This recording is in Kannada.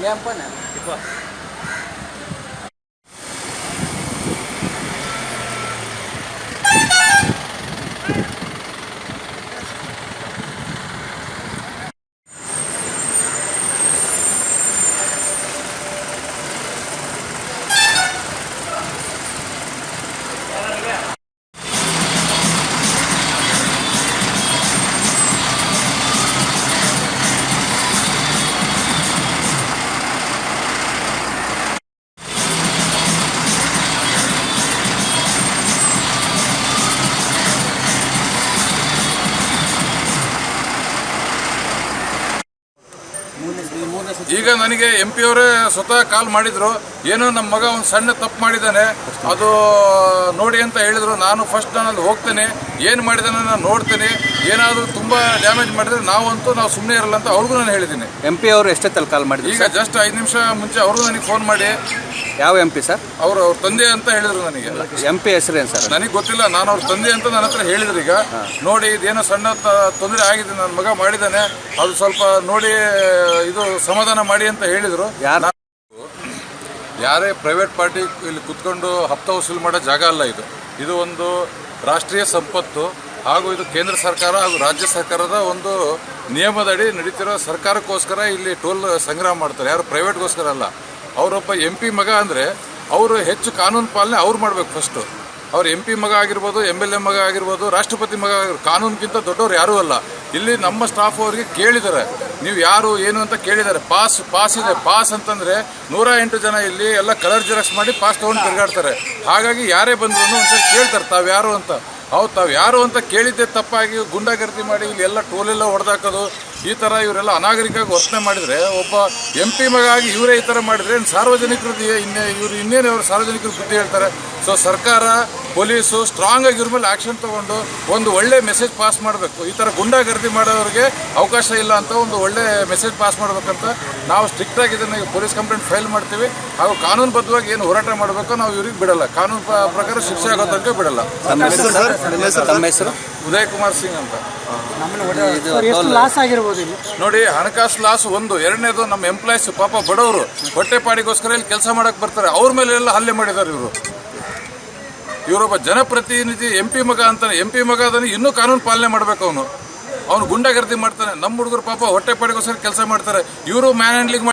yan po na. Di. ಈಗ ನನಗೆ ಎಂ ಪಿ ಅವರೇ ಸ್ವತಃ ಕಾಲ್ ಮಾಡಿದ್ರು. ಏನೋ ನಮ್ಮ ಮಗ ಒಂದು ಸಣ್ಣ ತಪ್ಪು ಮಾಡಿದ್ದಾನೆ. ಅದು ನೋಡಿ ಅಂತ ಹೇಳಿದ್ರು. ನಾನು ಫಸ್ಟ್ ನಾನು ಅಲ್ಲಿ ಹೋಗ್ತೇನೆ. ಏನು ಮಾಡಿದಾನೆ ನಾನು ನೋಡ್ತೇನೆ. ಏನಾದರೂ ತುಂಬ ಡ್ಯಾಮೇಜ್ ಮಾಡಿದ್ರೆ ನಾವಂತೂ ನಾವು ಸುಮ್ಮನೆ ಇರಲ್ಲ ಅಂತ ಅವ್ರಿಗೂ ನಾನು ಹೇಳಿದ್ದೀನಿ. ಎಂ ಪಿ ಅವರು ಎಷ್ಟೊತ್ತಲ್ಲಿ ಕಾಲ್ ಮಾಡಿದ್ರು ಈಗ ಜಸ್ಟ್ ಐದು ನಿಮಿಷ ಮುಂಚೆ ಅವ್ರಿಗೂ ನನಗೆ ಫೋನ್ ಮಾಡಿ. ಯಾವ ಎಂ ಪಿ ಸರ್? ಅವರು ಅವ್ರ ತಂದೆ ಅಂತ ಹೇಳಿದ್ರು ನನಗೆ. ಎಂ ಪಿ ಹೆಸರೇನು ಸರ್? ನನಗೆ ಗೊತ್ತಿಲ್ಲ. ನಾನು ಅವ್ರ ತಂದೆ ಅಂತ ನನ್ನ ಹತ್ರ ಹೇಳಿದ್ರು ಈಗ. ನೋಡಿ ಇದೇನೋ ಸಣ್ಣ ತೊಂದರೆ ಆಗಿದೆ. ನನ್ನ ಮಗ ಮಾಡಿದ್ದಾನೆ. ಅದು ಸ್ವಲ್ಪ ನೋಡಿ ಇದು ಸಮಾಧಾನ ಮಾಡಿ ಅಂತ ಹೇಳಿದ್ರು. ಯಾರು ಪ್ರೈವೇಟ್ ಪಾರ್ಟಿ ಇಲ್ಲಿ ಕುತ್ಕೊಂಡು ಹಪ್ತ ವಸೂಲು ಮಾಡೋ ಜಾಗ ಅಲ್ಲ ಇದು. ಇದು ಒಂದು ರಾಷ್ಟ್ರೀಯ ಸಂಪತ್ತು ಹಾಗೂ ಇದು ಕೇಂದ್ರ ಸರ್ಕಾರ ಹಾಗೂ ರಾಜ್ಯ ಸರ್ಕಾರದ ಒಂದು ನಿಯಮದಡಿ ನಡೀತಿರೋ ಸರ್ಕಾರಕ್ಕೋಸ್ಕರ ಇಲ್ಲಿ ಟೋಲ್ ಸಂಗ್ರಹ ಮಾಡ್ತಾರೆ. ಯಾರು ಪ್ರೈವೇಟ್ಗೋಸ್ಕರ ಅಲ್ಲ. ಅವರೊಬ್ಬ ಎಂ ಪಿ ಮಗ ಅಂದರೆ ಅವರು ಹೆಚ್ಚು ಕಾನೂನು ಪಾಲನೆ ಅವ್ರು ಮಾಡಬೇಕು ಫಸ್ಟು ಅವ್ರು ಎಂ ಪಿ ಮಗ ಆಗಿರ್ಬೋದು ಎಂ ಎಲ್ ಎ ಮಗ ಆಗಿರ್ಬೋದು, ರಾಷ್ಟ್ರಪತಿ ಮಗ ಆಗಿರ್ಬೋದು, ಕಾನೂನಿಗಿಂತ ದೊಡ್ಡವ್ರು ಯಾರೂ ಅಲ್ಲ. ಇಲ್ಲಿ ನಮ್ಮ ಸ್ಟಾಫ್ ಅವರಿಗೆ ಕೇಳಿದ್ದಾರೆ. ನೀವು ಯಾರು ಏನು ಅಂತ ಕೇಳಿದ್ದಾರೆ. ಪಾಸ್ ಪಾಸ್ ಇದೆ. ಪಾಸ್ ಅಂತಂದರೆ ನೂರ ಎಂಟು ಜನ ಇಲ್ಲಿ ಎಲ್ಲ ಕಲರ್ ಜೆರಾಕ್ಸ್ ಮಾಡಿ ಪಾಸ್ ತೊಗೊಂಡು ತಿರುಗಾಡ್ತಾರೆ. ಹಾಗಾಗಿ ಯಾರೇ ಬಂದ್ರು ಒಂದ್ಸರಿ ಕೇಳ್ತಾರೆ ತಾವು ಯಾರು ಅಂತ. ಹೌದು ತಾವು ಯಾರು ಅಂತ ಕೇಳಿದ್ದೆ ತಪ್ಪಾಗಿ ಗುಂಡಾಗರ್ದಿ ಮಾಡಿ ಇಲ್ಲಿ ಎಲ್ಲ ಟೋಲೆಲ್ಲ ಹೊಡೆದಾಕೋದು ಈ ಥರ ಇವರೆಲ್ಲ ಅನಾಗರಿಕವಾಗಿ ವರ್ತನೆ ಮಾಡಿದರೆ ಒಬ್ಬ ಎಂ ಪಿ ಮಗ ಆಗಿ ಇವರೇ ಈ ಥರ ಮಾಡಿದರೆ ಸಾರ್ವಜನಿಕರದ್ದು ಇನ್ನೇ ಇವರು ಇನ್ನೇನು ಇವರು ಸಾರ್ವಜನಿಕರು ಬುದ್ಧಿ ಹೇಳ್ತಾರೆ? ಸೊ ಸರ್ಕಾರ ಪೊಲೀಸು ಸ್ಟ್ರಾಂಗ್ ಆಗಿ ಇವ್ರ ಮೇಲೆ ಆಕ್ಷನ್ ತಗೊಂಡು ಒಂದು ಒಳ್ಳೆ ಮೆಸೇಜ್ ಪಾಸ್ ಮಾಡಬೇಕು. ಈ ಥರ ಗುಂಡಾಗರ್ದಿ ಮಾಡೋರಿಗೆ ಅವಕಾಶ ಇಲ್ಲ ಅಂತ ಒಂದು ಒಳ್ಳೆ ಮೆಸೇಜ್ ಪಾಸ್ ಮಾಡಬೇಕಂತ ನಾವು ಸ್ಟ್ರಿಕ್ಟ್ ಆಗಿ ಇದನ್ನು ಪೊಲೀಸ್ ಕಂಪ್ಲೇಂಟ್ ಫೈಲ್ ಮಾಡ್ತೀವಿ. ಹಾಗೂ ಕಾನೂನುಬದ್ಧವಾಗಿ ಏನು ಹೋರಾಟ ಮಾಡಬೇಕು ನಾವು ಇವ್ರಿಗೆ ಬಿಡಲ್ಲ. ಕಾನೂನು ಪ್ರಕಾರ ಶಿಕ್ಷೆ ಆಗೋ ತನಕ ಬಿಡಲ್ಲ ಉದಯ್ ಕುಮಾರ್ ಸಿಂಗ್ ಅಂತ. ಎಷ್ಟು ಲಾಸ್ ಆಗಿರ್ಬೋದು ಇಲ್ಲಿ. ನೋಡಿ ಹಣಕಾಸು ಲಾಸ್ ಒಂದು ಎರಡನೇದು ನಮ್ಮ ಎಂಪ್ಲಾಯ್ಸ್ ಪಾಪ ಬಡವರು. ಹೊಟ್ಟೆಪಾಡಿಗೋಸ್ಕರ ಇಲ್ಲಿ ಕೆಲಸ ಮಾಡಕ್ ಬರ್ತಾರೆ. ಅವ್ರ ಮೇಲೆ ಎಲ್ಲ ಹಲ್ಲೆ ಮಾಡಿದ್ದಾರೆ ಇವರು. ಇವರೊಬ್ಬ ಜನಪ್ರತಿನಿಧಿ ಎಂ ಪಿ ಮಗ ಅಂತಾನೆ. ಎಂ ಪಿ ಮಗ ಅದನ್ನು ಇನ್ನೂ ಕಾನೂನು ಪಾಲನೆ ಮಾಡ್ಬೇಕು ಅವನು. ಅವನು ಗುಂಡಾಗರ್ದಿ ಮಾಡ್ತಾನೆ. ನಮ್ಮ ಹುಡುಗರು ಪಾಪ ಹೊಟ್ಟೆಪಾಡಿಗೋಸ್ಕರ ಕೆಲಸ ಮಾಡ್ತಾರೆ. ಇವರು ಮ್ಯಾನ್ ಹ್ಯಾಂಡ್ಲಿಂಗ್